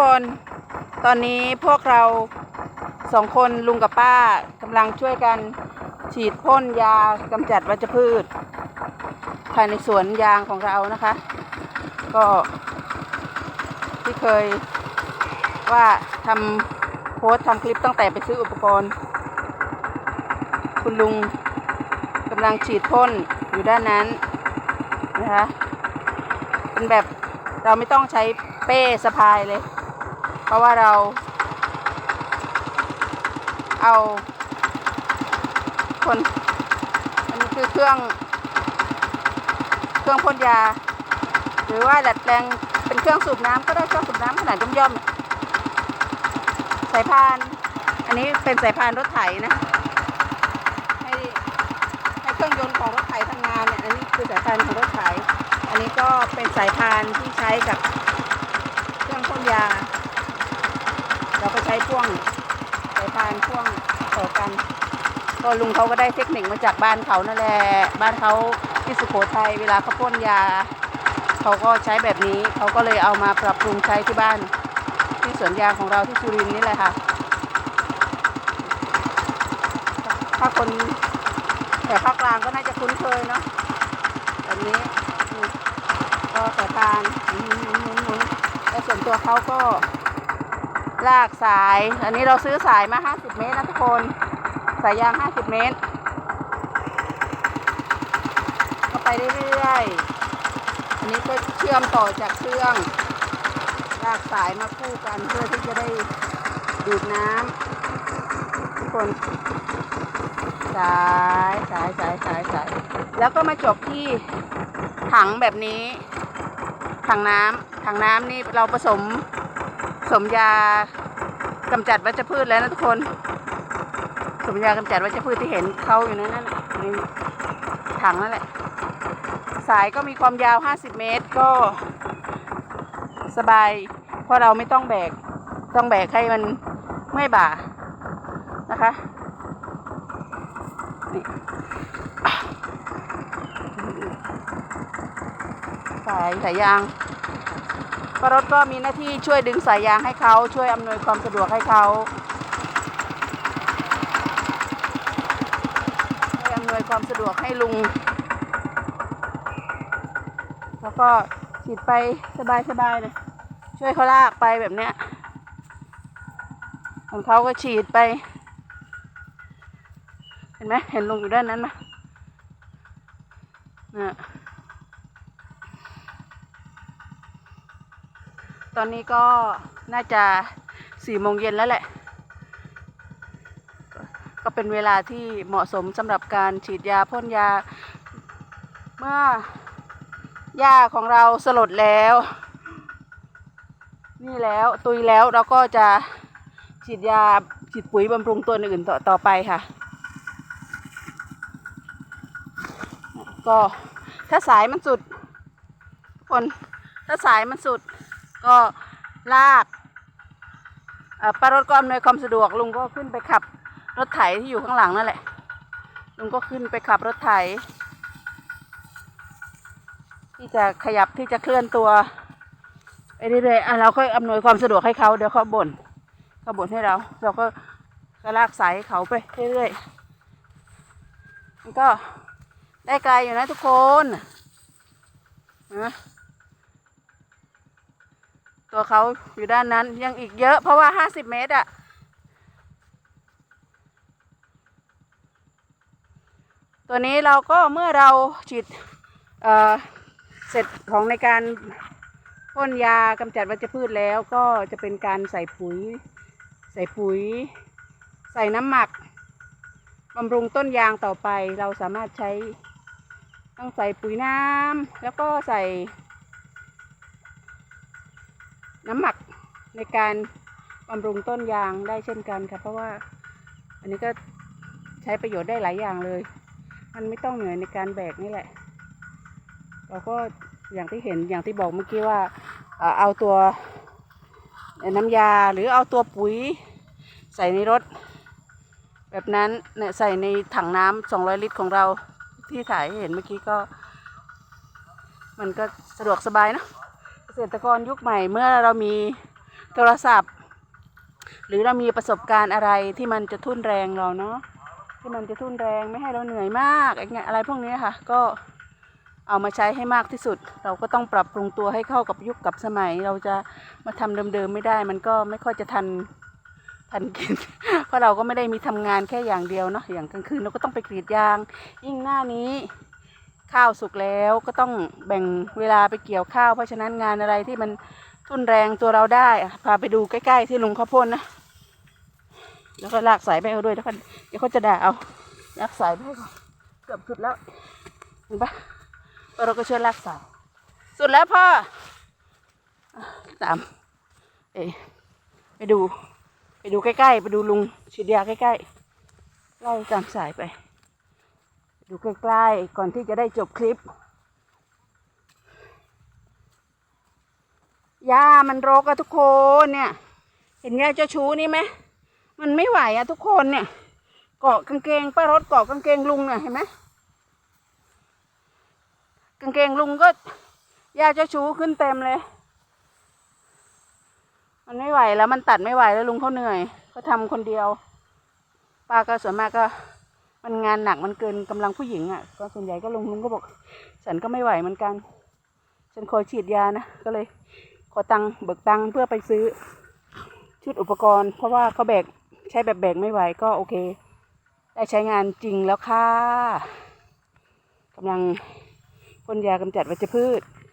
คน ตอนนี้พวกเราสองคนลุงกับป้ากำลังช่วยกันฉีดพ่นยากำจัดวัชพืช ภายในสวนยางของเรานะคะ ก็ที่เคยว่าทำโพสทำคลิปตั้งแต่ไปซื้ออุปกรณ์ คุณลุงกำลังฉีดพ่นอยู่ด้านนั้นนะคะเป็นแบบเราไม่ต้องใช้เป้สะพายเลย เพราะว่าเรา เอาคนอันนี้คือเครื่อง เครื่องพ่นยา หรือว่าดัดแปลงเป็นเครื่องสูบน้ำก็ได้เครื่องสูบน้ำขนาดย่อมๆอะสายพาน อันนี้เป็นสายพานรถไถนะให้ให้เครื่องยนต์ของรถไถทำงานเนี่ยอันนี้คือสายพานของรถไถ อันนี้ก็เป็นสายพานที่ใช้กับเครื่องพ่นยา ช้พ่วงสายพานพ่วงต่อกัน ก็ลุงเขาก็ได้เทคนิคมาจากบ้านเขานั่นแหละบ้านเขาที่สุโขทัยเวลาเขาพ่นยา เขาก็ใช้แบบนี้เขาก็เลยเอามาปรับปรุงใช้ที่บ้าน ที่สวนยางของเราที่สุรินทร์นี่แหละค่ะ ถ้าคนแต่ภาคกลางก็น่าจะคุ้นเคยเนาะแบบนี้ก็สายพานหมุนหมุนหมุนแล้วส่วนตัวเขาก็ ลากสาย อันนี้เราซื้อสายมา 50 เมตรนะทุกคน สายยาง 50 เมตร ก็ไปเรื่อยๆ อันนี้ก็เชื่อมต่อจากเครื่อง ลากสายมาคู่กันเพื่อที่จะได้ดูดน้ำทุกคน สายสายสายสายสาย แล้วก็มาจบที่ถังแบบนี้ ถังน้ำถังน้ำนี่เราผสม สมยากำจัดวัชพืชแล้วนะทุกคน สมยากำจัดวัชพืชที่เห็นเขาอยู่นั่นน่ะในถังนั่นแหละ สายก็มีความยาว 50 เมตรก็ สบาย เพราะเราไม่ต้องแบก ต้องแบกให้มันไม่บ่านะคะนี่ สายสายยางปารถก็มีหน้าที่ช่วยดึงสายยางให้เขาช่วยอำนวยความสะดวกให้เขาช่วยอำนวยความสะดวกให้ลุง แล้วก็ฉีดไปสบายๆเลย ช่วยเขาลากไปแบบเนี้ยของเขาก็ฉีดไป เห็นไหมเห็นลุงอยู่ด้านนั้นไหม นะตอนนี้ก็น่าจะสี่โมงเย็นแล้วแหละ ก็เป็นเวลาที่เหมาะสมสำหรับการฉีดยาพ่นยา เมื่อหญ้าของเราสลดแล้ว นี่แล้วตุยแล้วเราก็จะฉีดยาฉีดปุ๋ยบำรุงตัวอื่นต่อต่อไปค่ะ ก็ถ้าสายมันสุดคนถ้าสายมันสุด ก็ลากอ่อป้ารถก็อำนวยความสะดวกลุงก็ขึ้นไปขับรถไถที่อยู่ข้างหลังนั่นแหละ ลุงก็ขึ้นไปขับรถไถ ที่จะขยับที่จะเคลื่อนตัวไปเรื่อยๆเราก็อำนวยความสะดวกให้เขาเดี๋ยวเขาบ่นเขาบ่นให้เรา เราก็ก็ลากสายให้เขาไปเรื่อยๆมันก็ ได้ไกลอยู่นะทุกคนนะตัวเขาอยู่ด้านนั้นยังอีกเยอะ เพราะว่าห้าสิบเมตรอะตัวนี้เราก็เมื่อเราฉีดเเสร็จของในการพ่นยากำจัดวัชพืชแล้วก็จะเป็นการใส่ปุ๋ย ใส่ปุ๋ย ใส่น้ำหมักบำรุงต้นยางต่อไปเราสามารถใช้ ต้องใส่ปุ๋ยน้ำแล้วก็ใส่ น้ำหมักในการบำรุงต้นยางได้เช่นกันค่ะ เพราะว่าอันนี้ก็ใช้ประโยชน์ได้หลายอย่างเลย มันไม่ต้องเหนื่อยในการแบกนี่แหละ เราก็อย่างที่เห็นอย่างที่บอกเมื่อกี้ว่าเอาตัวน้ำยาหรือเอาตัวปุ๋ย ใส่ในรถ แบบนั้นเนี่ยใส่ในถังน้ำสองร้อยลิตรของเรา ที่ถ่ายให้เห็นเมื่อกี้ก็ มันก็สะดวกสบายเนอะเกษตรกรยุคใหม่เมื่อเรามีโทรศัพท์ หรือเรามีประสบการณ์อะไรที่มันจะทุ่นแรงเราเนาะที่มันจะทุ่นแรงไม่ให้เราเหนื่อยมากอะไรเงี้ยอะไรพวกนี้ค่ะ ก็เอามาใช้ให้มากที่สุด เราก็ต้องปรับปรุงตัวให้เข้ากับยุคกับสมัย เราจะมาทำเดิมๆไม่ได้ มันก็ไม่ค่อยจะทัน ทันกินเพราะเราก็ไม่ได้มีทำงานแค่อย่างเดียวเนาะอย่างกลางคืนเราก็ต้องไปกรีดยาง ยิ่งหน้านี้ ข้าวสุกแล้วก็ต้องแบ่งเวลาไปเกี่ยวข้าว เพราะฉะนั้นงานอะไรที่มันทุนแรงตัวเราได้พาไปดูใกล้ ๆ ที่ลุงเขาพ่นนะแล้วก็ลากสายไปเอาด้วยแล้วกันเดี๋ยวเขาจะด่าเอาลากสายไปให้ก่อนเกือบสุดแล้วเห็นปะเราก็ช่วยลากสายสุดแล้วพ่ออะตามเอยไปดู ไปดูใกล้ๆ ไปดูลุงฉีดยาใกล้ๆไล่ตามสายไป ดูใกล้ๆ ก่อนที่จะได้จบคลิปหญ้ามันรกอะทุกคนเนี่ย เห็นหญ้าเจ้าชู้นี่ไหมมันไม่ไหวอะทุกคนเนี่ย เกาะกางเกงป้ารถเกาะกางเกงลุงเนี่ยเห็นไหมกางเกงลุงก็หญ้าเจ้าชู้ขึ้นเต็มเลย มันไม่ไหวแล้วมันตัดไม่ไหวแล้วลุงเขาเหนื่อยเขาทำคนเดียวป้าก็ส่วนมากก็มันงานหนักมันเกินกำลังผู้หญิงอะก็ส่วนใหญ่ก็ลงลุงก็บอก ฉันก็ไม่ไหวเหมือนกัน ฉันคอยฉีดยานะก็เลยขอตังค์เบิกตังค์เพื่อไปซื้อ ชุดอุปกรณ์ เพราะว่าเขาแบกใช้แบบแบกไม่ไหวก็โอเค ได้ใช้งานจริงแล้วค่ะกำลังพ่นยากำจัดวัชพืช